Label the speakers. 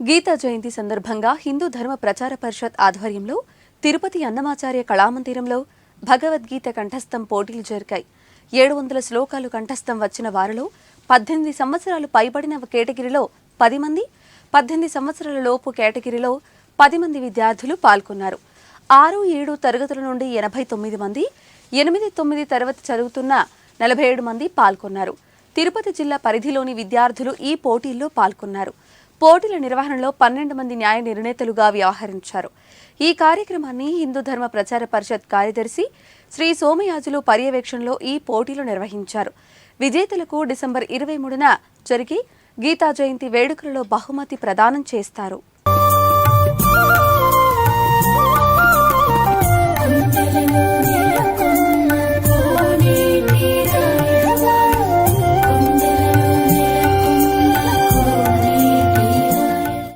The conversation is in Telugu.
Speaker 1: గీతా జయంతి సందర్భంగా హిందూ ధర్మ ప్రచార పరిషత్ ఆధ్వర్యంలో తిరుపతి అన్నమాచార్య కళామందిరంలో భగవద్గీత కంఠస్థం పోటీలు జరిగాయి. ఏడు వందల శ్లోకాలు కంఠస్థం వచ్చిన వారిలో పద్దెనిమిది సంవత్సరాలు పైబడిన కేటగిరీలో పది మంది పద్దెనిమిది సంవత్సరాల లోపు కేటగిరీలో పది మంది విద్యార్థులు పాల్గొన్నారు. ఆరు ఏడు తరగతుల నుండి ఎనభై తొమ్మిది మంది ఎనిమిది తొమ్మిది తరగతి చదువుతున్న నలభై ఏడు మంది పాల్గొన్నారు. తిరుపతి జిల్లా పరిధిలోని విద్యార్థులు ఈ పోటీల్లో పాల్గొన్నారు. పోటీల నిర్వహణలో పన్నెండు మంది న్యాయ నిర్ణేతలుగా వ్యవహరించారు. ఈ కార్యక్రమాన్ని హిందూ ధర్మ ప్రచార పరిషత్ కార్యదర్శి శ్రీ సోమయాజులు పర్యవేక్షణలో ఈ పోటీలు నిర్వహించారు. విజేతలకు డిసెంబర్ ఇరవై మూడున జరిగి గీతా జయంతి వేడుకలలో బహుమతి ప్రదానం చేస్తారు.